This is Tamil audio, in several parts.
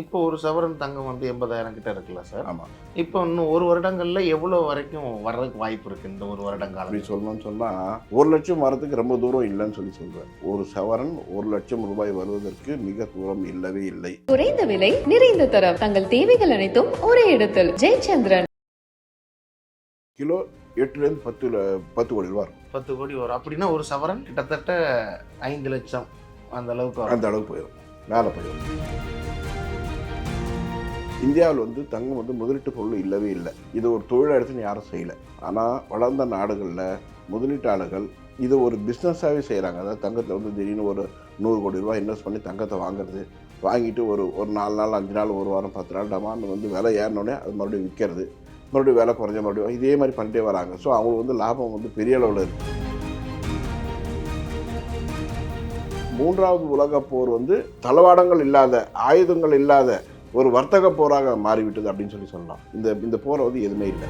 இப்போ ஒரு சவரன் தங்கம் வந்து எண்பதாயிரம் கிட்ட இருக்குல்ல சார்? ஆமாம் இப்போ இன்னும் ஒரு வருடங்கள்ல எவ்வளவு வரைக்கும் வர்றதுக்கு வாய்ப்பு இருக்கு இந்த ஒரு வருடங்காலம் அப்படி சொல்லணும்னு சொன்னால் ஒரு லட்சம் வரதுக்கு ரொம்ப தூரம் இல்லைன்னு சொல்லி சொல்கிறேன் ஒரு சவரன் ஒரு லட்சம் ரூபாய் வருவதற்கு மிக தூரம் இல்லவே இல்லை. குறைந்த விலை நிறைந்த தரம். தங்கள் தேவைகள் அனைத்தும் ஒரே இடத்தில். ஜெயச்சந்திரன். கிலோ எட்டுலேருந்து பத்து பத்து கோடி ரூபா இருக்கும். பத்து கோடி வரும். அப்படின்னா ஒரு சவரன் கிட்டத்தட்ட ஐந்து லட்சம் அந்த அளவுக்கு அந்த அளவுக்கு போயிடும். மேலே போயிடும். இந்தியாவில் வந்து தங்கம் வந்து முதலீட்டு பொருள் இல்லவே இல்லை. இது ஒரு தொழில் எடுத்துன்னு யாரும் செய்யலை. ஆனால் வளர்ந்த நாடுகளில் முதலீட்டாளர்கள் இது ஒரு பிஸ்னஸாகவே செய்கிறாங்க அதாவது தங்கத்தை வந்து திடீர்னு ஒரு நூறு கோடி ரூபா இன்வெஸ்ட் பண்ணி தங்கத்தை வாங்குறது வாங்கிட்டு ஒரு ஒரு நாலு நாள் அஞ்சு நாள் ஒரு வாரம் பத்து நாள் டமான்னு வந்து விலை ஏறினோடனே அது மறுபடியும் விற்கிறது. மறுபடியும் விலை குறைஞ்ச மறுபடியும் இதே மாதிரி பண்ணிட்டே வராங்க. ஸோ அவங்களுக்கு வந்து லாபம் வந்து பெரிய அளவில் இருக்குது மூன்றாவது உலகப் போர் வந்து தளவாடங்கள் இல்லாத ஆயுதங்கள் இல்லாத ஒரு வர்த்தக போராக மாறிவிட்டது அப்படின்னு சொல்லி சொல்லலாம். இந்த இந்த போரை வந்து எதுவுமே இல்லை.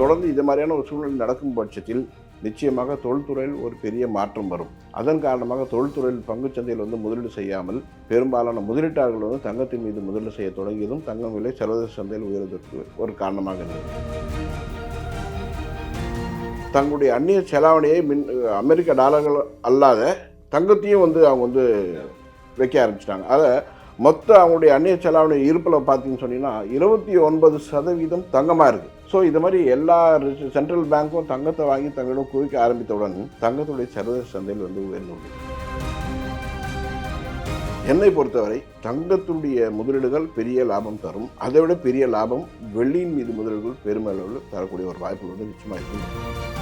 தொடர்ந்து இது மாதிரியான ஒரு சூழ்நிலை நடக்கும் பட்சத்தில் நிச்சயமாக தொழில்துறையில் ஒரு பெரிய மாற்றம் வரும். அதன் காரணமாக தொழில்துறையில் பங்குச்சந்தையில் வந்து முதலீடு செய்யாமல் பெரும்பாலான முதலீட்டாளர்கள் வந்து தங்கத்தின் மீது முதலீடு செய்ய தொடங்கியதும் தங்கம் விலை சர்வதேச சந்தையில் உயர்வதற்கு ஒரு காரணமாக இருந்தது. தங்களுடைய அந்நிய செலாவணியை மின் அமெரிக்க டாலர்கள் அல்லாத தங்கத்தையும் வந்து அவங்க வந்து வைக்க ஆரம்பிச்சிட்டாங்க. அதை மொத்த அவங்களுடைய அந்நிய செலாவணி இருப்பில் பார்த்தீங்கன்னு சொன்னீங்கன்னா இருபத்தி ஒன்பது சதவீதம் தங்கமாக இருக்குது ஸோ இது மாதிரி எல்லா சென்ட்ரல் பேங்க்கும் தங்கத்தை வாங்கி தங்களிடம் குவிக்க ஆரம்பித்தவுடன் தங்கத்துடைய சர்வதேச சந்தையில் வந்து உயர்ந்துள்ளது என்னை பொறுத்தவரை தங்கத்துடைய முதலீடுகள் பெரிய லாபம் தரும். அதை விட பெரிய லாபம் வெள்ளியின் மீது முதலீடுகள் பெருமளவில் தரக்கூடிய ஒரு வாய்ப்புகள் வந்து நிச்சயமாக இருக்குது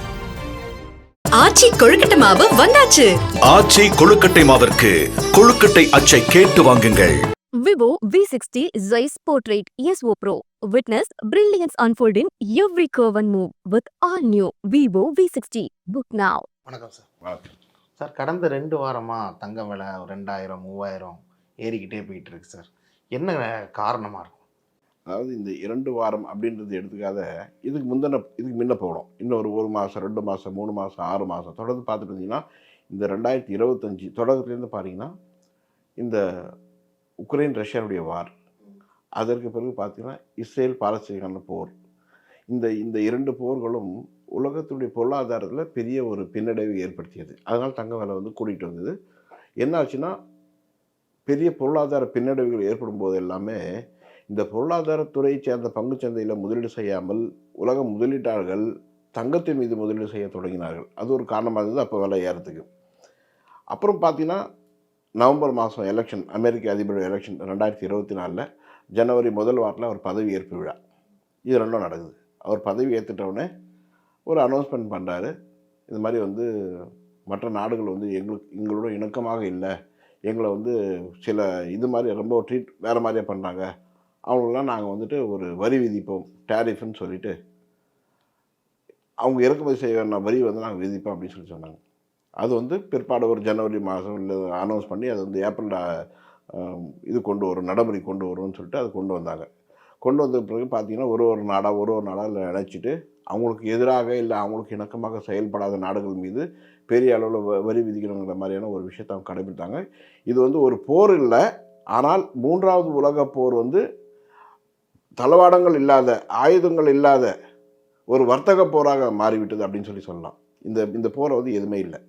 ஆச்சி கொழுக்கட்டை மாவு வந்தாச்சு ஆச்சி கொழுக்கட்டை மாவிற்கு கொழுக்கட்டை அச்சை கேட்டு வாங்குங்கள் Vivo V60 Zeiss Portrait ESO Pro. Witness brilliance unfold in every curve and move with all new Vivo V60. Book now. வணக்கம் சார் வணக்கம். சார் கடந்த ரெண்டு வாரமா தங்க விலை ஒரு ரெண்டாயிரம் மூவாயிரம் ஏறிக்கிட்டே போயிட்டு இருக்கு சார் என்ன காரணமா இருக்கும் அதாவது இந்த இரண்டு வாரம் அப்படின்றது எடுத்துக்காத இதுக்கு முந்தின இதுக்கு முன்ன போகணும். இன்னும் ஒரு ஒரு மாதம் ரெண்டு மாதம் மூணு மாதம் ஆறு மாதம் தொடர்ந்து பார்த்துட்டு இருந்தீங்கன்னா இந்த ரெண்டாயிரத்தி இருபத்தஞ்சி தொடக்கத்துலேருந்து பார்த்தீங்கன்னா இந்த உக்ரைன் ரஷ்யாவுடைய வார். அதற்கு பிறகு பார்த்தீங்கன்னா இஸ்ரேல் பாலஸ்தீனான போர். இந்த இந்த இரண்டு போர்களும் உலகத்துடைய பொருளாதாரத்தில் பெரிய ஒரு பின்னடைவை ஏற்படுத்தியது. அதனால் தங்க விலை வந்து கூட்டிகிட்டு வந்தது என்ன ஆச்சுன்னா பெரிய பொருளாதார பின்னடைவுகள் ஏற்படும் போது எல்லாமே இந்த பொருளாதாரத்துறையை சேர்ந்த பங்குச்சந்தையில் முதலீடு செய்யாமல் உலக முதலீட்டாளர்கள் தங்கத்தின் மீது முதலீடு செய்ய தொடங்கினார்கள். அது ஒரு காரணமாக இருந்தது அப்போ விலை ஏறத்துக்கு. அப்புறம் பார்த்தீங்கன்னா நவம்பர் மாதம் எலெக்ஷன் அமெரிக்க அதிபர் எலெக்ஷன் ரெண்டாயிரத்தி இருபத்தி நாலில் ஜனவரி முதல் வாரத்தில் அவர் பதவி ஏற்பு விழா. இது ரெண்டும் நடக்குது. அவர் பதவி ஏற்றுட்டவுடனே ஒரு அனௌன்ஸ்மெண்ட் பண்ணுறாரு இது மாதிரி வந்து மற்ற நாடுகள் வந்து எங்களுக்கு எங்களோட இணக்கமாக இல்லை. எங்களை வந்து சில இது மாதிரி ரொம்ப ட்ரீட் வேறு மாதிரியே பண்ணுறாங்க அவங்களெலாம் நாங்கள் வந்துட்டு ஒரு வரி விதிப்போம் டேரிஃப்னு சொல்லிட்டு. அவங்க இறக்குமதி செய்ய வேண்டிய வரி வந்து நாங்கள் விதிப்போம் அப்படின்னு சொல்லி சொன்னாங்க. அது வந்து பிற்பாடு ஒரு ஜனவரி மாதம் இல்லை அனௌன்ஸ் பண்ணி அது வந்து ஏப்ரல் இது கொண்டு வரும் நடைமுறை கொண்டு வரும்னு சொல்லிட்டு அது கொண்டு வந்தாங்க. கொண்டு வந்த பிறகு பார்த்திங்கன்னா ஒரு ஒரு நாடாக ஒரு ஒரு நாடாக நினச்சிட்டு அவங்களுக்கு எதிராக இல்லை அவங்களுக்கு இணக்கமாக செயல்படாத நாடுகள் மீது பெரிய அளவில் வ- வரி விதிக்கணுங்கிற மாதிரியான ஒரு விஷயத்தை அவங்க கடைபிடித்தாங்க. இது வந்து ஒரு போர் இல்லை ஆனால் மூன்றாவது உலக போர் வந்து தளவாடங்கள் இல்லாத ஆயுதங்கள் இல்லாத ஒரு வர்த்தக போராக மாறிவிட்டது அப்படின்னு சொல்லி சொல்லலாம். இந்த இந்த போரை வந்து எதுவுமே இல்லை.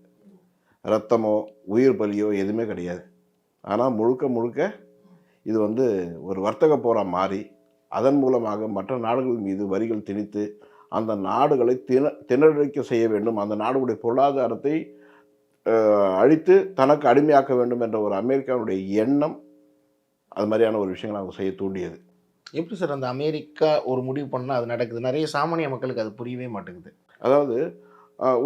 ரத்தமோ உயிர் பலியோ எதுவுமே கிடையாது. ஆனால் முழுக்க முழுக்க இது வந்து ஒரு வர்த்தக போராக மாறி அதன் மூலமாக மற்ற நாடுகள் மீது வரிகள் திணித்து அந்த நாடுகளை திண திணறடிக்க செய்ய வேண்டும். அந்த நாடுகளுடைய பொருளாதாரத்தை அழித்து தனக்கு அடிமையாக்க வேண்டும் என்ற ஒரு அமெரிக்காவுடைய எண்ணம் அது மாதிரியான ஒரு விஷயங்களை அவங்க செய்ய தூண்டியது. எப்படி சார் அந்த அமெரிக்கா ஒரு முடிவு பண்ணால் அது நடக்குது? நிறைய சாமானிய மக்களுக்கு அது புரியவே மாட்டேங்குது. அதாவது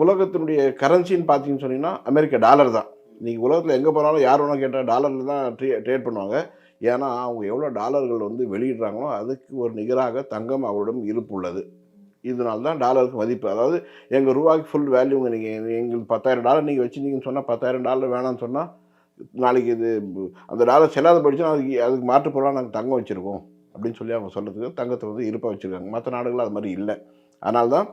உலகத்தினுடைய கரன்சின்னு பார்த்தீங்கன்னு சொன்னீங்கன்னா அமெரிக்க டாலர் தான். நீங்கள் உலகத்தில் எங்கே போனாலும் யார் வேணாலும் கேட்டால் டாலரில் தான் ட்ரே ட்ரேட் பண்ணுவாங்க. ஏன்னா அவங்க எவ்வளோ டாலர்கள் வந்து வெளியிடுறாங்களோ அதுக்கு ஒரு நிகராக தங்கம் அவரிடம் இருப்பு உள்ளது இதனால தான் டாலருக்கு மதிப்பு. அதாவது எங்கள் ரூபாய்க்கு ஃபுல் வேல்யூங்க நீங்கள் எங்களுக்கு பத்தாயிரம் டாலர் நீங்கள் வச்சுருந்தீங்கன்னு சொன்னால் பத்தாயிரம் டாலர் வேணாம்னு சொன்னால் நாளைக்கு இது அந்த டாலர் செல்லாத போயிடுச்சுன்னா அதுக்கு அதுக்கு மாற்று பொருளாக நாங்கள் தங்கம் வச்சுருக்கோம். அப்படின்னு சொல்லி அவங்க சொல்கிறதுக்கு தங்கத்தை வந்து இருப்பாக வச்சுருக்காங்க. மற்ற நாடுகள் அது மாதிரி இல்லை. அதனால தான்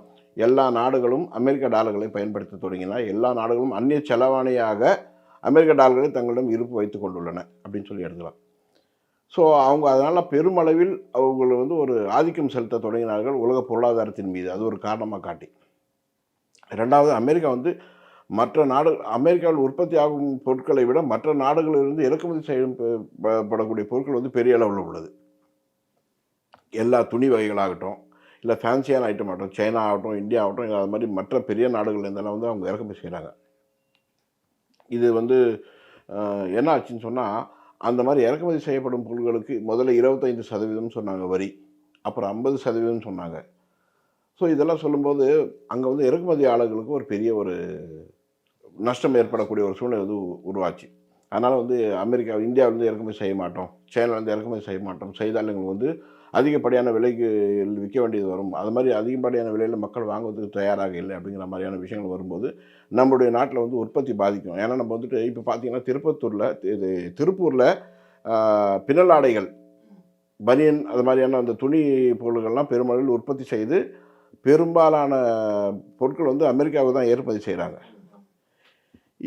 எல்லா நாடுகளும் அமெரிக்க டாலர்களை பயன்படுத்த தொடங்கினா எல்லா நாடுகளும் அந்நிய செலவாணியாக அமெரிக்க டாலர்களை தங்களிடம் இருப்பு வைத்து கொண்டுள்ளன அப்படின்னு சொல்லி எடுக்கலாம் ஸோ அவங்க அதனால் பெருமளவில் அவங்கள வந்து ஒரு ஆதிக்கம் செலுத்த தொடங்கினார்கள் உலக பொருளாதாரத்தின் மீது. அது ஒரு காரணமாக காட்டி. ரெண்டாவது அமெரிக்கா வந்து மற்ற நாடு அமெரிக்காவில் உற்பத்தி ஆகும் பொருட்களை விட மற்ற நாடுகளிலிருந்து இறக்குமதி செய்யப்படக்கூடிய பொருட்கள் வந்து பெரிய அளவில் உள்ளது. எல்லா துணி வகைகளாகட்டும் இல்லை ஃபேன்சியான ஐட்டம் ஆகட்டும் சைனா ஆகட்டும் இந்தியா ஆகட்டும் இல்லை அது மாதிரி மற்ற பெரிய நாடுகள்லேருந்தெல்லாம் வந்து அவங்க இறக்குமதி செய்கிறாங்க இது வந்து என்ன ஆச்சுன்னு சொன்னால் அந்த மாதிரி இறக்குமதி செய்யப்படும் பொருட்களுக்கு முதல்ல இருபத்தைந்து சதவீதம் சொன்னாங்க வரி. அப்புறம் ஐம்பது சதவீதம் சொன்னாங்க. ஸோ இதெல்லாம் சொல்லும்போது அங்கே வந்து இறக்குமதியாளர்களுக்கு ஒரு பெரிய ஒரு நஷ்டம் ஏற்படக்கூடிய ஒரு சூழ்நிலை வந்து உருவாச்சு. அதனால் வந்து அமெரிக்கா இந்தியாவிலேருந்து இறக்குமதி செய்ய மாட்டோம். சைனாலேருந்து இறக்குமதி செய்ய மாட்டோம். செய்தால் எங்களுக்கு வந்து அதிகப்படியான விலைக்கு விற்க வேண்டியது வரும். அது மாதிரி அதிகப்படியான விலையில் மக்கள் வாங்குவதற்கு தயாராக இல்லை அப்படிங்கிற மாதிரியான விஷயங்கள் வரும்போது நம்மளுடைய நாட்டில் வந்து உற்பத்தி பாதிக்கும். ஏன்னா நம்ம வந்துட்டு இப்போ பார்த்தீங்கன்னா திருப்பத்தூரில் இது திருப்பூரில் பின்னல் ஆடைகள் பனியன் அது மாதிரியான அந்த துணி பொருள்கள்லாம் பெருமளவில் உற்பத்தி செய்து பெரும்பாலான பொருட்கள் வந்து அமெரிக்காவுக்கு தான் ஏற்றுமதி செய்கிறாங்க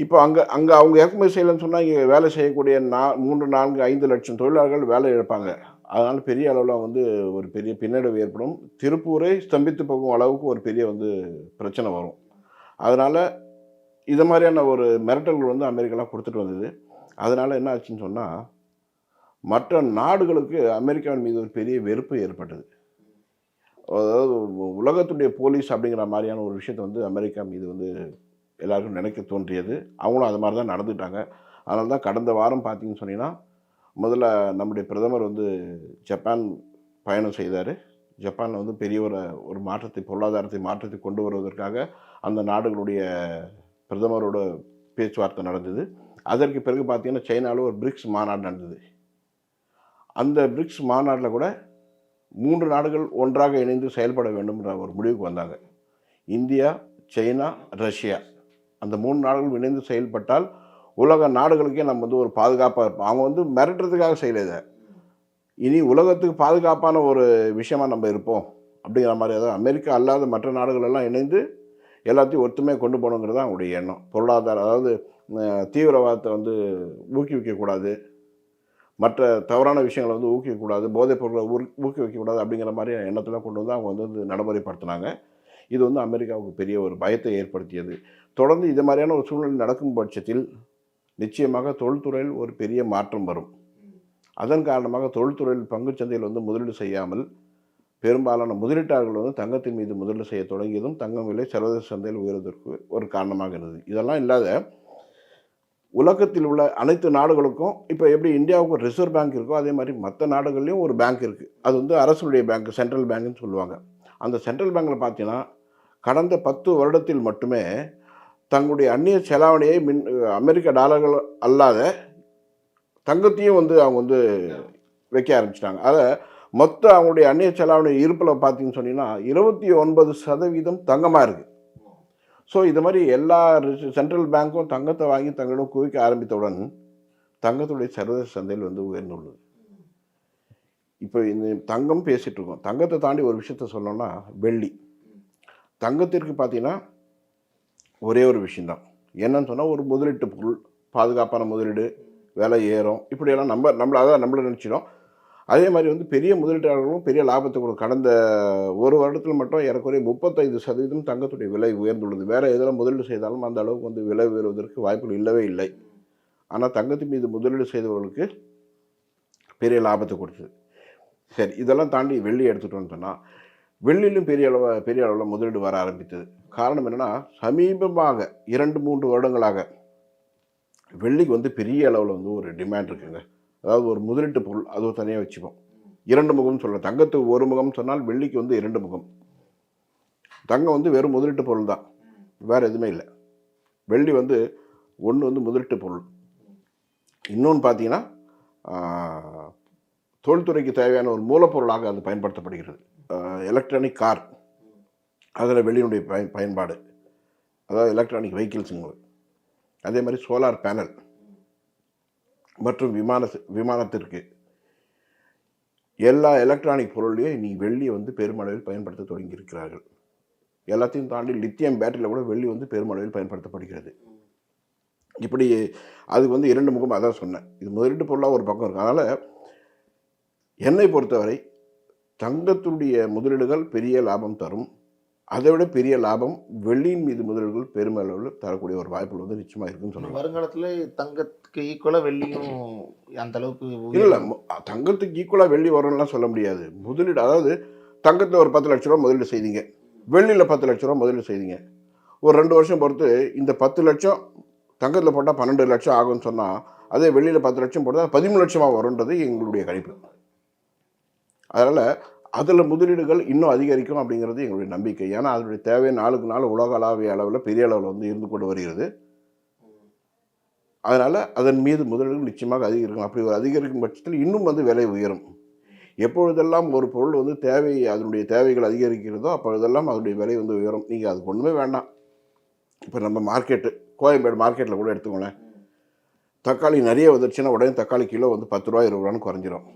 இப்போ அங்கே அங்கே அவங்க இறக்குமதி செய்யலைன்னு சொன்னால் இங்கே வேலை செய்யக்கூடிய நா மூன்று நான்கு ஐந்து லட்சம் தொழிலாளர்கள் வேலை இழப்பாங்க. அதனால் பெரிய அளவில் வந்து ஒரு பெரிய பின்னடைவு ஏற்படும். திருப்பூரை ஸ்தம்பித்து போகும் அளவுக்கு ஒரு பெரிய வந்து பிரச்சனை வரும். அதனால் இது மாதிரியான ஒரு மிரட்டல்கள் வந்து அமெரிக்காலாம் கொடுத்துட்டு வந்தது. அதனால் என்ன ஆச்சுன்னு சொன்னால் மற்ற நாடுகளுக்கு அமெரிக்காவின் மீது ஒரு பெரிய வெறுப்பு ஏற்பட்டது. அதாவது உலகத்துடைய போலீஸ் அப்படிங்கிற மாதிரியான ஒரு விஷயத்தை வந்து அமெரிக்கா மீது வந்து எல்லாருக்கும் நினைக்க தோன்றியது. அவங்களும் அது மாதிரி தான் நடந்துட்டாங்க. அதனால தான் கடந்த வாரம் பார்த்தீங்கன்னு சொன்னீங்கன்னா முதல்ல நம்முடைய பிரதமர் வந்து ஜப்பான் பயணம் செய்தார். ஜப்பானில் வந்து பெரிய ஒரு ஒரு மாற்றத்தை பொருளாதாரத்தை மாற்றத்தை கொண்டு வருவதற்காக அந்த நாடுகளுடைய பிரதமரோட பேச்சுவார்த்தை நடந்தது. அதற்கு பிறகு பார்த்திங்கன்னா சைனாவில் ஒரு பிரிக்ஸ் மாநாடு நடந்தது. அந்த பிரிக்ஸ் மாநாட்டில் கூட மூன்று நாடுகள் ஒன்றாக இணைந்து செயல்பட வேண்டும்ன்ற ஒரு முடிவுக்கு வந்தாங்க. India China Russia. அந்த மூணு நாடுகளும் இணைந்து செயல்பட்டால் உலக நாடுகளுக்கே நம்ம வந்து ஒரு பாதுகாப்பாக இருப்போம். அவங்க வந்து மிரட்டுறதுக்காக செய்யலை இனி உலகத்துக்கு பாதுகாப்பான ஒரு விஷயமா நம்ம இருப்போம் அப்படிங்கிற மாதிரி அதாவது அமெரிக்கா அல்லாத மற்ற நாடுகளெல்லாம் இணைந்து எல்லாத்தையும் ஒத்துமையாக கொண்டு போகணுங்கிறது தான் அவங்களுடைய எண்ணம். பொருளாதார அதாவது தீவிரவாதத்தை வந்து ஊக்குவிக்கக்கூடாது. மற்ற தவறான விஷயங்களை வந்து ஊக்குவிக்கக்கூடாது. போதைப் பொருளை ஊக்குவிக்கக்கூடாது அப்படிங்கிற மாதிரி எண்ணத்தில் கொண்டு வந்து அவங்க வந்து நடைமுறைப்படுத்தினாங்க. இது வந்து அமெரிக்காவுக்கு பெரிய ஒரு பயத்தை ஏற்படுத்தியது. தொடர்ந்து இது மாதிரியான ஒரு சூழ்நிலை நடக்கும் பட்சத்தில் நிச்சயமாக தொழில்துறையில் ஒரு பெரிய மாற்றம் வரும். அதன் காரணமாக தொழில்துறையில் பங்குச்சந்தையில் வந்து முதலீடு செய்யாமல் பெரும்பாலான முதலீட்டாளர்கள் வந்து தங்கத்தின் மீது முதலீடு செய்ய தொடங்கியதும் தங்கம் விலை சர்வதேச சந்தையில் உயர்வதற்கு ஒரு காரணமாக இருந்தது. இதெல்லாம் இல்லாத உலகத்தில் உள்ள அனைத்து நாடுகளுக்கும் இப்போ எப்படி இந்தியாவுக்கு ஒரு ரிசர்வ் பேங்க் இருக்கோ அதே மாதிரி மற்ற நாடுகள்லேயும் ஒரு பேங்க் இருக்குது அது வந்து அரசுடைய பேங்க் சென்ட்ரல் பேங்க்னு சொல்லுவாங்க. அந்த சென்ட்ரல் பேங்க்கில் பார்த்தீங்கன்னா கடந்த பத்து வருடத்தில் மட்டுமே தங்களுடைய அந்நிய செலாவணியை மின் அமெரிக்க டாலர்கள் அல்லாத தங்கத்தையும் வந்து அவங்க வந்து வைக்க ஆரம்பிச்சிட்டாங்க. அதை மொத்த அவங்களுடைய அந்நிய செலாவணி இருப்பில் பார்த்தீங்கன்னு சொன்னீங்கன்னா இருபத்தி ஒன்பது சதவீதம் தங்கமாக இருக்குது ஸோ இது மாதிரி எல்லா சென்ட்ரல் பேங்க்கும் தங்கத்தை வாங்கி தங்களிடம் குவிக்க ஆரம்பித்தவுடன் தங்கத்துடைய சர்வதேச சந்தையில் வந்து உயர்ந்துள்ளது. இப்போ இந்த தங்கம் பேசிகிட்டு இருக்கோம். தங்கத்தை தாண்டி ஒரு விஷயத்த சொல்லணும்னா வெள்ளி. தங்கத்திற்கு பார்த்தீங்கன்னா ஒரே ஒரு விஷயந்தான். என்னன்னு சொன்னால் ஒரு முதலீட்டு பொருள் பாதுகாப்பான முதலீடு விலை ஏறும் இப்படியெல்லாம் நம்ம நம்மள அதான் நம்மள நினச்சிடும். அதே மாதிரி வந்து பெரிய முதலீட்டாளர்களும் பெரிய லாபத்தை கொடுக்கும் கடந்த ஒரு வருடத்தில் மட்டும் ஏறக்குறைய முப்பத்தைந்து சதவீதம் தங்கத்துடைய விலை உயர்ந்துள்ளது. வேறு எதில் முதலீடு செய்தாலும் அந்த அளவுக்கு வந்து விலை உயர்வதற்கு வாய்ப்புகள் இல்லவே இல்லை. ஆனால் தங்கத்தின் மீது முதலீடு செய்தவர்களுக்கு பெரிய லாபத்தை கொடுத்தது. சரி இதெல்லாம் தாண்டி வெள்ளி எடுத்துகிட்டோன்னு சொன்னால் வெள்ளிலும் பெரிய அளவு பெரிய அளவில் முதலீடு வர ஆரம்பித்தது. காரணம் என்னென்னா சமீபமாக இரண்டு மூன்று வருடங்களாக வெள்ளிக்கு வந்து பெரிய அளவில் வந்து ஒரு டிமாண்ட் இருக்குங்க. அதாவது ஒரு முதலீட்டு பொருள் அது ஒரு தனியாக வச்சுப்போம். இரண்டு முகம் சொல்ல தங்கத்துக்கு ஒரு முகம் சொன்னால் வெள்ளிக்கு வந்து இரண்டு முகம். தங்கம் வந்து வெறும் முதலீட்டு பொருள் தான். வேறு எதுவுமே இல்லை. வெள்ளி வந்து ஒன்று வந்து முதலீட்டு பொருள். இன்னொன்று பார்த்தீங்கன்னா தொழில்துறைக்கு தேவையான ஒரு மூலப்பொருளாக அது பயன்படுத்தப்படுகிறது. எலக்ட்ரானிக் கார் அதில் வெளியினுடைய பயன் பயன்பாடு. அதாவது எலக்ட்ரானிக் வெஹிக்கிள்ஸுங்களுக்கு அதே மாதிரி சோலார் பேனல் மற்றும் விமான விமானத்திற்கு. எல்லா எலக்ட்ரானிக் பொருளையும் இனி வெள்ளியை வந்து பெருமளவில் பயன்படுத்த தொடங்கியிருக்கிறார்கள். எல்லாத்தையும் தாண்டி லித்தியம் பேட்டரியில் கூட வெள்ளி வந்து பெருமளவில் பயன்படுத்தப்படுகிறது. இப்படி அதுக்கு வந்து இரண்டு முகம் அதான் சொன்னேன். இது முதலீட்டு பொருளாக ஒரு பக்கம் இருக்குது அதனால் என்னை பொறுத்தவரை தங்கத்துடைய முதலீடுகள் பெரிய லாபம் தரும். அதை விட பெரிய லாபம் வெள்ளியின் மீது முதலீடுகள் பெருமளவில் தரக்கூடிய ஒரு வாய்ப்புகள் வந்து நிச்சயமாக இருக்குன்னு சொல்லுவாங்க. வருங்காலத்துல தங்கத்துக்கு ஈக்குவலா வெள்ளியும் அந்த அளவுக்கு இல்லை தங்கத்துக்கு ஈக்குவலாக வெள்ளி வரும்லாம் சொல்ல முடியாது. முதலீடு அதாவது தங்கத்தில் ஒரு பத்து லட்ச ரூபா முதலீடு செய்தீங்க. வெள்ளியில் பத்து லட்ச ரூபா முதலீடு செய்தீங்க. ஒரு ரெண்டு வருஷம் பொறுத்து இந்த பத்து லட்சம் தங்கத்தில் போட்டால் பன்னெண்டு லட்சம் ஆகும்னு சொன்னால் அதே வெள்ளியில் பத்து லட்சம் போட்டால் பதிமூணு லட்சமாக வரும்ன்றது எங்களுடைய கணிப்பு. அதனால் அதில் முதலீடுகள் இன்னும் அதிகரிக்கும் அப்படிங்கிறது எங்களுடைய நம்பிக்கை. ஏன்னா அதனுடைய தேவை நாளுக்கு நாள் உலகளாவிய அளவில் பெரிய அளவில் வந்து இருந்து கொண்டு வருகிறது. அதனால் அதன் மீது முதலீடுகள் நிச்சயமாக அதிகரிக்கும். அப்படி ஒரு அதிகரிக்கும் பட்சத்தில் இன்னும் வந்து விலை உயரும். எப்பொழுதெல்லாம் ஒரு பொருள் வந்து தேவை அதனுடைய தேவைகள் அதிகரிக்கிறதோ அப்பொழுதெல்லாம் அதனுடைய விலை வந்து உயரும். நீங்கள் அதுக்கு ஒன்றுமே வேண்டாம். இப்போ நம்ம மார்க்கெட்டு கோயம்பேடு மார்க்கெட்டில் கூட எடுத்துக்கோங்களேன். தக்காளி நிறைய வந்துருச்சுன்னா உடனே தக்காளி கிலோ வந்து பத்து ரூபா இருபது ரூபான்னு குறைஞ்சிரும்.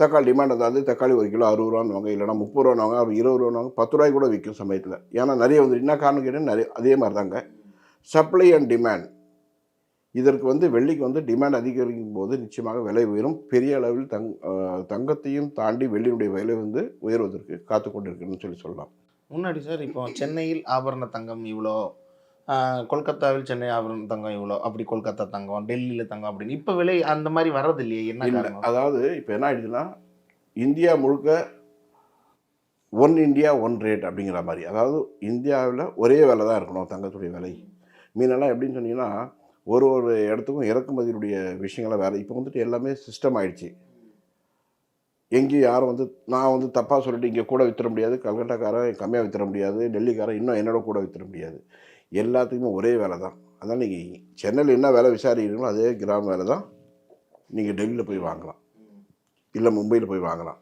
தக்காளி டிமாண்ட் அதாவது தக்காளி ஒரு கிலோ அறுபது ரூபான்னு வாங்க இல்லைனா முப்பது ரூபான்னு வாங்க அப்படி இருபது ரூபான்னு வாங்க பத்து ரூபாய் கூட விற்கும் சமயத்தில். ஏன்னா நிறைய வந்து என்ன காரணம் கேட்டால் நிறைய அதே மாதிரி தாங்க சப்ளை அண்ட் டிமாண்ட் இதற்கு வந்து வெள்ளிக்கு வந்து டிமாண்ட் அதிகரிக்கும் போது நிச்சயமாக விலை உயரும். பெரிய அளவில் தங் தங்கத்தையும் தாண்டி வெள்ளியினுடைய விலை வந்து உயர்வதற்கு காத்து கொண்டிருக்குன்னு சொல்லி சொல்லலாம். முன்னாடி சார் இப்போ சென்னையில் ஆபரண தங்கம் இவ்வளோ கொல்கத்தாவில் சென்னை ஆபரண தங்கம் இவ்வளோ அப்படி கொல்கத்தா தங்கம் டெல்லியில் தங்கம் அப்படின்னு. இப்போ விலை அந்த மாதிரி வர்றது இல்லையே என்ன இல்லை அதாவது இப்போ என்ன ஆயிடுச்சுன்னா இந்தியா முழுக்க ஒன் இந்தியா ஒன் ரேட் அப்படிங்கிற மாதிரி. அதாவது இந்தியாவில் ஒரே விலை தான் இருக்கணும் தங்கத்துடைய விலை. மீனெல்லாம் எப்படின்னு சொன்னீங்கன்னா ஒரு ஒரு இடத்துக்கும் இறக்குமதியுடைய விஷயங்களை வேறு இப்போ வந்துட்டு எல்லாமே சிஸ்டம் ஆயிடுச்சு. எங்கேயும் யாரும் வந்து நான் வந்து தப்பாக சொல்லிட்டு இங்கே கூட வித்துற முடியாது கல்கட்டாக்காரன் கம்மியாக வித்துற முடியாது டெல்லிக்காரன் இன்னும் என்னோட கூட வித்துற முடியாது. எல்லாத்துக்குமே ஒரே வேலை தான். அதான் நீங்கள் சென்னையில் என்ன வேலை விசாரிக்கிறீங்களோ அதே கிராம வேலை தான் நீங்கள் டெல்லியில் போய் வாங்கலாம். இல்லை மும்பையில் போய் வாங்கலாம்.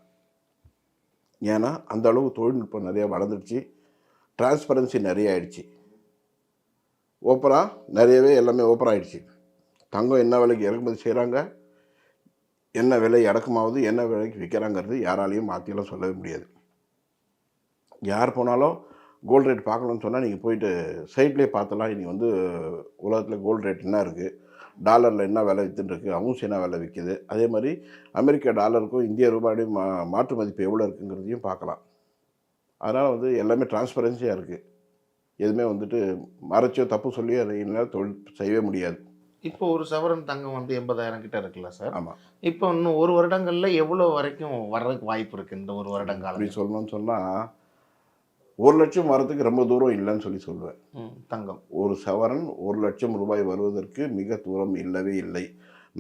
ஏன்னா அந்த அளவு தொழில்நுட்பம் நிறையா வளர்ந்துடுச்சு டிரான்ஸ்பரன்சி நிறைய ஆயிடுச்சு. ஓப்பனாக நிறையவே எல்லாமே ஓப்பன் ஆயிடுச்சு. தங்கம் என்ன விலைக்கு இறக்குமதி செய்கிறாங்க என்ன விலை அடக்கமாகுது? என்ன விலைக்கு விற்கிறாங்கிறது யாராலையும் மாற்றியெல்லாம் சொல்லவே முடியாது. யார் போனாலும் கோல்டு ரேட் பார்க்கணும்னு சொன்னால் நீங்கள் போயிட்டு சைட்லேயே பார்த்தலாம் இன்றைக்கி வந்து உலகத்தில் கோல்டு ரேட் என்ன இருக்குது டாலரில் என்ன விலை இருக்கு அவுன்ஸ் என்ன விலை விற்கிது அதே மாதிரி அமெரிக்க டாலருக்கும் இந்திய ரூபாயுடையும் மா மாற்று மதிப்பு எவ்வளோ இருக்குங்கிறதையும் பார்க்கலாம். அதனால் வந்து எல்லாமே டிரான்ஸ்பரன்சியாக இருக்குது எதுவுமே வந்துட்டு மறைச்சோ தப்பு சொல்லி அதை என்னால் தொழில் செய்யவே முடியாது. இப்போ ஒரு சவரன் தங்கம் வந்து எண்பதாயிரம் கிட்ட இருக்குல்ல சார் ஆமாம் இப்போ இன்னும் ஒரு வருடங்கள்ல எவ்வளோ வரைக்கும் வர்றதுக்கு வாய்ப்பு இருக்கு இந்த ஒரு வருடங்காலம் அப்படி சொல்லணும்னு சொன்னால் ஒரு லட்சம் வரதுக்கு ரொம்ப தூரம் இல்லைன்னு சொல்லி சொல்லுவேன். தங்கம். ஒரு சவரன் ஒரு லட்சம் ரூபாய் வருவதற்கு மிக தூரம் இல்லவே இல்லை.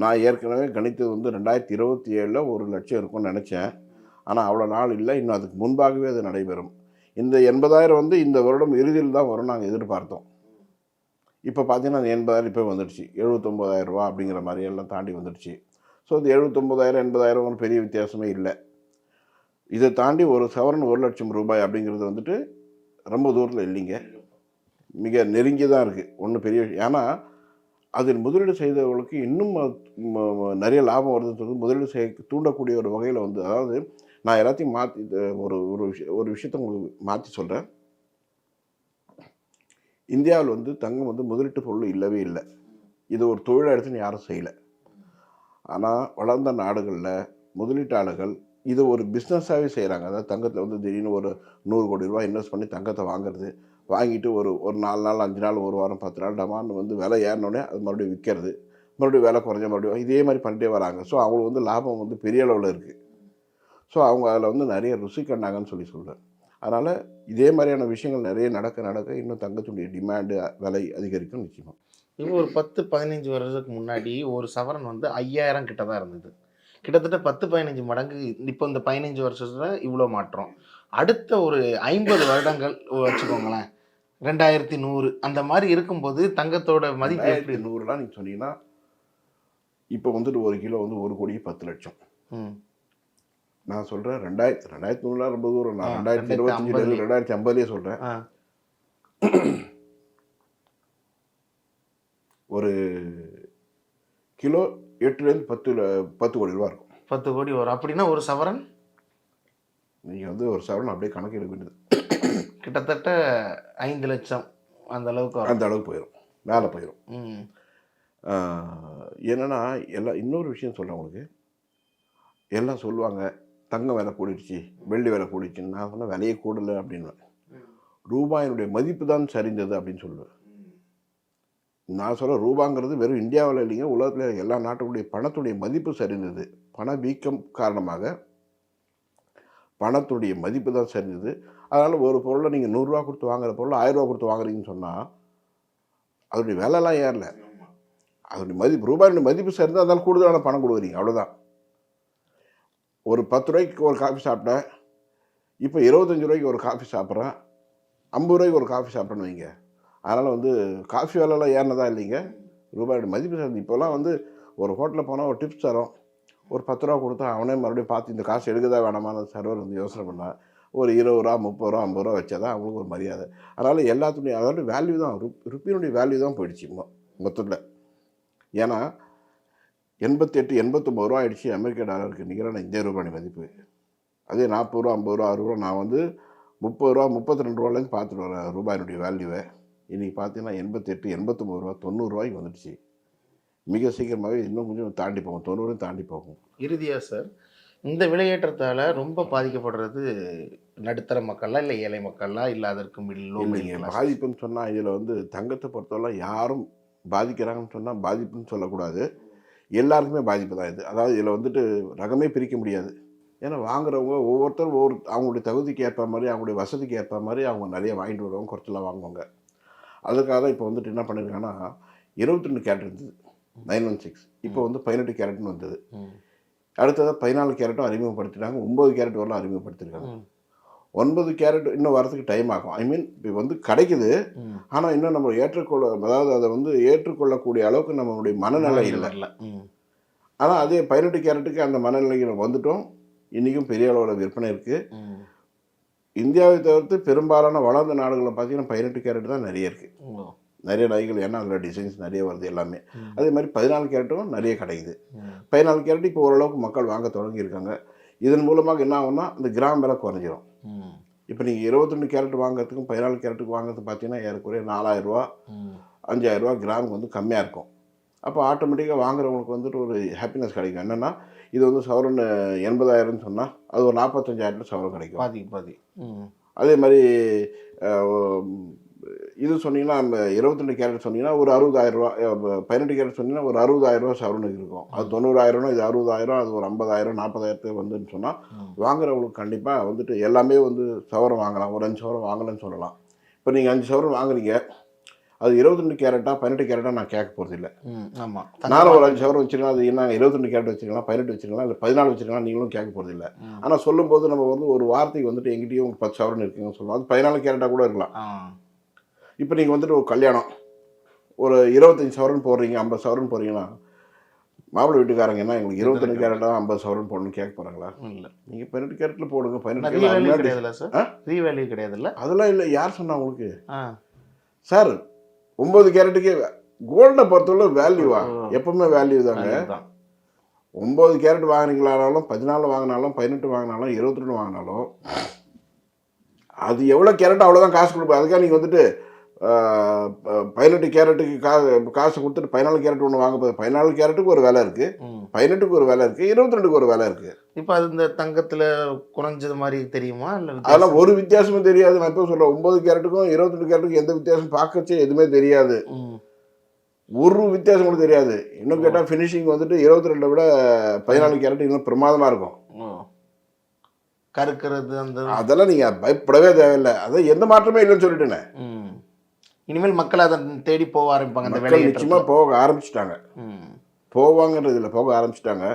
நான் ஏற்கனவே கணித்தது வந்து ரெண்டாயிரத்தி இருபத்தி ஏழில் ஒரு லட்சம் இருக்கும்னு நினச்சேன். ஆனால் அவ்வளோ நாள் இல்லை. இன்னும் அதுக்கு முன்பாகவே அது நடைபெறும். இந்த எண்பதாயிரம் வந்து இந்த வருடம் இறுதியில் தான் வரும் நாங்கள் எதிர்பார்த்தோம். இப்போ பார்த்தீங்கன்னா அந்த எண்பதாயிரம் இப்போ வந்துடுச்சு எழுபத்தொம்போதாயிரம் ரூபா அப்படிங்கிற மாதிரி எல்லாம் தாண்டி வந்துடுச்சு ஸோ இந்த எழுபத்தொம்போதாயிரம் எண்பதாயிரம் ஒரு பெரிய வித்தியாசமே இல்லை. இதை தாண்டி ஒரு சவரன் ஒரு லட்சம் ரூபாய் அப்படிங்கிறது வந்துட்டு ரொம்ப தூரத்தில் இல்லைங்க. மிக நெருங்கி தான் இருக்குது ஒன்றும் பெரிய விஷயம். ஏன்னா அதில் முதலீடு செய்தவர்களுக்கு இன்னும் நிறைய லாபம் வருதுன்றது முதலீடு செய்ய தூண்டக்கூடிய ஒரு வகையில் வந்து அதாவது நான் எல்லாத்தையும் மாற்றி ஒரு ஒரு விஷயம் ஒரு விஷயத்த உங்களுக்கு மாற்றி சொல்கிறேன் இந்தியாவில் வந்து தங்கம் வந்து முதலீட்டு பொருள் இல்லவே இல்லை. இது ஒரு தொழிலாக எடுத்துன்னு யாரும் செய்யலை. ஆனால் வளர்ந்த நாடுகளில் முதலீட்டாளர்கள் இது ஒரு பிஸ்னஸாகவே செய்கிறாங்க அதாவது தங்கத்தில் வந்து திடீர்னு ஒரு நூறு கோடி ரூபா இன்வெஸ்ட் பண்ணி தங்கத்தை வாங்குறது வாங்கிட்டு ஒரு ஒரு நாலு நாள் அஞ்சு நாள் ஒரு வாரம் பத்து நாள் டமான்னு வந்து விலை ஏறினோடனே அது மறுபடியும் விற்கிறது. மறுபடியும் விலை குறைஞ்ச மறுபடியும் இதே மாதிரி பண்ணிட்டே வராங்க. ஸோ அவங்களுக்கு வந்து லாபம் வந்து பெரிய அளவில் இருக்குது ஸோ அவங்க அதில் வந்து நிறைய ருசி கண்டாங்கன்னு சொல்லி சொல்கிறேன் அதனால் இதே மாதிரியான விஷயங்கள் நிறைய நடக்க நடக்க இன்னும் தங்கத்துடைய டிமாண்டு விலை அதிகரிக்கும் நிச்சயமாக இப்போ ஒரு பத்து பதினஞ்சு வருஷத்துக்கு முன்னாடி ஒரு சவரன் வந்து ஐயாயிரம் கிட்ட தான் இருந்தது. கிட்டத்தட்ட பத்து பதினஞ்சு மடங்கு இப்போ இந்த பதினஞ்சு வருஷத்துல இவ்வளோ மாற்றம். அடுத்த ஒரு ஐம்பது வருடங்கள் வச்சுக்கோங்களேன். ரெண்டாயிரத்தி நூறு அந்த மாதிரி இருக்கும்போது தங்கத்தோட மதிப்பு எப்படி நூறுலாம் நீங்கள் சொன்னீங்கன்னா இப்போ வந்துட்டு ஒரு கிலோ வந்து ஒரு கோடி பத்து லட்சம். நான் சொல்கிறேன் ரெண்டாயிரத்தி ரெண்டாயிரத்தி நூறுலாம் ரொம்ப தூரம் நான் ரெண்டாயிரத்தி இருபத்தஞ்சு ரெண்டாயிரத்தி ஐம்பதுலேயே சொல்கிறேன் ஒரு கிலோ எட்டுலேருந்து பத்து பத்து கோடி ரூபா இருக்கும். பத்து கோடி வரும். அப்படின்னா ஒரு சவரன்? நீங்கள் வந்து ஒரு சவரன் அப்படியே கணக்கு எடுக்க வேண்டியது. கிட்டத்தட்ட ஐந்து லட்சம் அந்த அளவுக்கு அந்த அளவுக்கு போயிடும் மேலே போயிடும் என்னன்னா எல்லாம் இன்னொரு விஷயம் சொல்கிறேன் உங்களுக்கு. எல்லாம் சொல்லுவாங்க தங்கம் விலை கூடிடுச்சு வெள்ளி விலை கூடிடுச்சுன்னு நான் சொன்ன விலையே கூடலை அப்படின்னு. ரூபாயினுடைய மதிப்பு தான் சரிந்தது அப்படின்னு சொல்லுவேன். நான் சொல்ல ரூபாங்கிறது வெறும் இந்தியாவில் இல்லைங்க உலகத்தில் எல்லா நாட்டுடைய பணத்துடைய மதிப்பு சரிந்தது. பண வீக்கம் காரணமாக பணத்துடைய மதிப்பு தான் சரிந்தது. அதனால் ஒரு பொருளை நீங்கள் நூறுரூவா கொடுத்து வாங்குற பொருள் ஆயிரரூவா கொடுத்து வாங்குறீங்கன்னு சொன்னால் அதனுடைய விலைலாம் ஏறல. அதனுடைய மதிப்பு ரூபாயினுடைய மதிப்பு சரிந்து அதனால் கூடுதலான பணம் கொடுக்குறீங்க அவ்வளோதான் ஒரு பத்து ரூபாய்க்கு ஒரு காஃபி சாப்பிட்டேன் இப்போ இருபத்தஞ்சி ரூபாய்க்கு ஒரு காஃபி சாப்பிட்றேன் ஐம்பது ரூபாய்க்கு ஒரு காஃபி சாப்பிட்றேன்னு வைங்க. அதனால் வந்து காஃபி விலைலாம் ஏறினதா இல்லைங்க. ரூபாயோட மதிப்பு சேர்ந்து இப்போல்லாம் வந்து ஒரு ஹோட்டலில் போனால் ஒரு டிப்ஸ் தரோம். ஒரு பத்து ரூபா கொடுத்தா அவனே மறுபடியும் பார்த்து இந்த காசு எடுக்கதா வேணாமான்னு சர்வர் வந்து யோசனை பண்ணால் ஒரு இருபது ரூபா முப்பது ரூபா ஐம்பது ரூபா வச்சா தான் அவங்களுக்கு ஒரு மரியாதை. அதனால் எல்லாத்துடைய அதாவது வேல்யூ தான். ருப் ருப்பியினுடைய வேல்யூ தான் போயிடுச்சு மொத்தத்தில். ஏன்னா எண்பத்தெட்டு எண்பத்தொம்பது ரூபா ஆயிடுச்சு அமெரிக்க டாலருக்கு. நிகரான இந்திய ரூபாய் மதிப்பு. அதே நாற்பது ரூபா ஐம்பது ரூபா அறுபது ரூபா நான் வந்து முப்பது ரூபா முப்பத்தி ரெண்டு ரூபாலேருந்து பார்த்துட்டு வரேன் ரூபாயினுடைய வேல்யூவை இன்றைக்கி பார்த்தீங்கன்னா எண்பத்தெட்டு எண்பத்தொம்பது ரூபா தொண்ணூறுரூவாய்க்கு வந்துடுச்சு. மிக சீக்கிரமாகவே இன்னும் கொஞ்சம் தாண்டி போகும். தொண்ணூறு தாண்டி போகும். இறுதியா சார் இந்த விலையேற்றத்தால ரொம்ப பாதிக்கப்படுறது நடுத்தர மக்களா இல்லை ஏழை மக்களா இல்லை அதற்கு பாதிப்புன்னு சொன்னால் இதில் வந்து தங்கத்தை பொறுத்தவரை யாரும் பாதிக்கிறாங்கன்னு சொன்னால் பாதிப்புன்னு சொல்லக்கூடாது. எல்லாருக்குமே பாதிப்பு தான் இது. அதாவது இதில் வந்துட்டு ரகமே பிரிக்க முடியாது. ஏன்னா வாங்குறவங்க ஒவ்வொருத்தரும் ஒவ்வொரு அவங்களுடைய தகுதிக்கு ஏற்ப மாதிரி அவங்களுடைய வசதிக்கு ஏற்ப மாதிரி அவங்க நிறைய வாங்கிட்டு வருவாங்க குறைச்சலாம் வாங்குவாங்க. அதுக்காக தான் இப்போ வந்துட்டு என்ன பண்ணியிருக்காங்கன்னா இருபத்தி ரெண்டு கேரட் இருந்தது. Nine one six. இப்போ வந்து பதினெட்டு கேரட்னு வந்தது. அடுத்ததாக பதினாலு கேரட்டும் அறிமுகப்படுத்திட்டாங்க. ஒம்பது கேரட் வரலாம் அறிமுகப்படுத்திருக்காங்க. ஒன்பது கேரட் இன்னும் வரதுக்கு டைம் ஆகும். ஐ மீன் இப்போ வந்து கிடைக்குது. ஆனால் இன்னும் நம்ம ஏற்றுக்கொள்ள அதாவது அதை வந்து ஏற்றுக்கொள்ளக்கூடிய அளவுக்கு நம்மளுடைய மனநிலை இல்லை. ஆனால் அதே பதினெட்டு கேரட்டுக்கு அந்த மனநிலைக்கு வந்துட்டோம். இன்றைக்கும் பெரிய அளவில் விற்பனை இருக்குது இந்தியாவை தவிர்த்து பெரும்பாலான வளர்ந்த நாடுகளில் பார்த்தீங்கன்னா பதினெட்டு கேரட் தான் நிறைய இருக்குது. நிறைய நகைகள் ஏன்னா அதில் டிசைன்ஸ் நிறைய வருது எல்லாமே. அதே மாதிரி பதினாலு கேரட்டும் நிறைய கிடைக்குது. பதினாலு கேரட் இப்போ ஓரளவுக்கு மக்கள் வாங்க தொடங்கியிருக்காங்க இதன் மூலமாக என்ன ஆகும்னா இந்த கிராம் விலை குறைஞ்சிரும். இப்போ நீங்கள் இருபத்தொன்று கேரட் வாங்குறதுக்கும் பதினாலு கேரட்டுக்கு வாங்குறதுக்கு பார்த்தீங்கன்னா ஏறக்குறைய நாலாயிரரூவா. அஞ்சாயிரரூவா கிராமுக்கு வந்து கம்மியாக இருக்கும் அப்போ ஆட்டோமேட்டிக்காக வாங்குறவங்களுக்கு வந்துட்டு ஒரு ஹாப்பினஸ் கிடைக்கும். என்னென்னா இது வந்து சவரன் எண்பதாயிரம்னு சொன்னால் அது ஒரு நாற்பத்தஞ்சாயிரத்துல சவரன் கிடைக்கும். பாதி பாதி. அதே மாதிரி இது சொன்னீங்கன்னா நம்ம இருபத்தெண்டு கேரட் சொன்னீங்கன்னா ஒரு அறுபதாயிரரூவா பதினெட்டு கேரட் சொன்னீங்கன்னா ஒரு அறுபதாயிரரூவா சவரனுக்கு இருக்கும். அது தொண்ணூறாயிரம்னா இது அறுபதாயிரம் அது ஒரு ஐம்பதாயிரம் நாற்பதாயிரத்துக்கு வந்துன்னு சொன்னால். வாங்குறவங்களுக்கு கண்டிப்பாக வந்துட்டு எல்லாமே வந்து சவரம் வாங்கலாம். ஒரு அஞ்சு சவரம் வாங்கலன்னு சொல்லலாம். இப்போ நீங்கள் அஞ்சு சவரம் வாங்குறீங்க அது இருபத்தெண்டு கேரட்டா பதினெட்டு கேரட்டா நான் கேட்க போகிறது இல்லை ஆமாம் நானும் ஒரு அஞ்சு சவரம் வச்சிருக்கலாம் அது என்ன இருபத்தெண்டு கேரட் வச்சிருக்கலாம் பதினெட்டு வச்சிருக்கலாம் இல்லை பதினாலு வச்சிருக்கலாம் நீங்களும் கேட்க போகிறது இல்லை. ஆனால் சொல்லும்போது நம்ம வந்து ஒரு வார்த்தைக்கு வந்துட்டு எங்கிட்டயும் உங்களுக்கு பத்து சவரன் இருக்குங்கன்னு சொல்லுவோம். அது பதினாலு கேரட்டா கூட இருக்கலாம். இப்போ நீங்கள் வந்துட்டு ஒரு கல்யாணம் ஒரு இருபத்தஞ்சி சவரன் போடுறீங்க ஐம்பது சவரன் போடுறீங்கன்னா மாப்பிள்ளை வீட்டுக்காரங்க என்ன எங்களுக்கு இருபத்தெண்டு கேரட்டா. ஐம்பது சவரன் போடணும்னு கேட்க போகிறாங்களா இல்லை. நீங்கள் பதினெட்டு கேரட்டில் போடுங்க பதினெட்டு கிடையாதுல்ல சார்? ரீவேல்யூ கிடையாதுல்ல? அதெல்லாம் இல்லை யார் சொன்னா உங்களுக்கு? சார் ஒன்பது கேரட்டுக்கே கோல்டை பொறுத்தவரை வேல்யூவா. எப்பவுமே வேல்யூ தாங்க. ஒம்பது கேரட் வாங்குறீங்களானாலும் பதினாலு வாங்கினாலும் பதினெட்டு வாங்கினாலும் இருபத்தி ரெண்டு வாங்கினாலும் அது எவ்வளோ கேரட் அவ்வளோதான் காசு கொடுப்போம் அதுக்காக நீங்கள் வந்துட்டு பதினெட்டு கேரட்டுக்கு கா காசு கொடுத்துட்டு பதினாலு கேரட் ஒன்று வாங்க போகுது பதினாலு கேரட்டுக்கு ஒரு விலை இருக்குது பதினெட்டுக்கு ஒரு விலை இருக்குது இருபத்தி ரெண்டுக்கு ஒரு விலை இருக்குது இப்போ அது இந்த தங்கத்துல குறைஞ்சது மாதிரி தெரியுமா? இல்லை அதெல்லாம் ஒரு வித்தியாசமும் தெரியாது. நான் இப்போ சொல்கிறேன் ஒம்பது கேரட்டுக்கும் இருபத்தி ரெண்டு கேரட்டுக்கும் எந்த வித்தியாசம் பார்க்கச்சே எதுவுமே தெரியாது. ஒரு வித்தியாசம் கூட தெரியாது. இன்னும் கேட்டால் ஃபினிஷிங் வந்துட்டு இருபத்தி ரெண்டை விட பதினாலு கேரட் இன்னும் பிரமாதமாக இருக்கும். கருக்கிறது அந்த அதெல்லாம் நீங்கள் பயப்படவே தேவையில்லை. அதான் எந்த மாற்றமே இல்லைன்னு சொல்லிட்டேனே இனிமேல் மக்கள் அதை தேடி போக ஆரம்பிப்பாங்க அந்த மக்கள் நிச்சயமாக போக ஆரம்பிச்சிட்டாங்க. போவாங்கன்றது இல்லை போக ஆரம்பிச்சிட்டாங்க.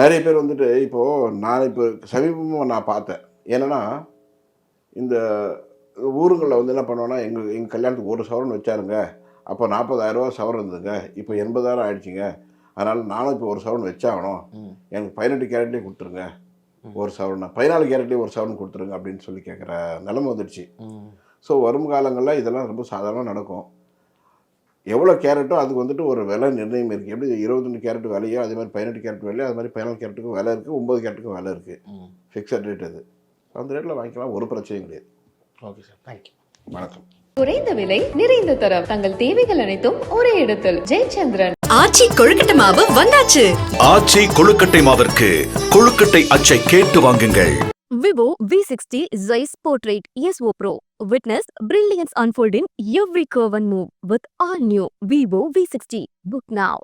நிறைய பேர் வந்துட்டு இப்போது நான் இப்போ சமீபமாக நான் பார்த்தேன். என்னன்னா இந்த ஊருங்களில் வந்து என்ன பண்ணுவோன்னா எங்கள் எங்கள் கல்யாணத்துக்கு ஒரு சவரன் வச்சாருங்க. அப்போ நாற்பதாயிரரூவா சவரன் இருந்ததுங்க. இப்போ எண்பதாயிரம் ஆயிடுச்சுங்க. அதனால் நானும் இப்போ ஒரு சவரன் வச்சாகணும். எனக்கு பதினெட்டு கேரட்லேயே கொடுத்துருங்க. ஒரு சவரன். பதினாலு கேரட்லேயே ஒரு சவரன் கொடுத்துருங்க அப்படின்னு சொல்லி கேட்குற நிலைமை வந்துடுச்சு. ஸோ வரும் காலங்களில் இதெல்லாம் ரொம்ப சாதாரணமாக நடக்கும். எவ்வளோ கேரட்டோ அதுக்கு வந்துட்டு ஒரு விலை நிர்ணயம் இருக்குது எப்படி இருபத்தெண்டு கேரட் விலையோ அதே மாதிரி பதினெட்டு கேரட் விலையோ அது மாதிரி பதினாலு கேரட்டுக்கும் விலை இருக்குது ஒம்பது கேரட்டுக்கும் விலை இருக்குது ஃபிக்ஸட் ரேட் அது. அந்த ரேட்டில் வாங்கிக்கலாம் ஒரு பிரச்சனையும் கிடையாது. ஓகே சார் தேங்க்யூ வணக்கம். குறைந்த விலை நிறைந்த தரம். தங்கள் தேவைகள் அனைத்தும் ஒரே இடத்தில். ஜெயச்சந்திரன். ஆச்சி கொழுக்கட்டை மாவு வந்தாச்சு. ஆச்சி கொழுக்கட்டை மாவிற்கு கொழுக்கட்டை அச்சை கேட்டு வாங்குங்கள். Vivo V60 Zeiss Portrait ESO Pro. Witness brilliance unfold in every curve and move with all new Vivo V60. Book now.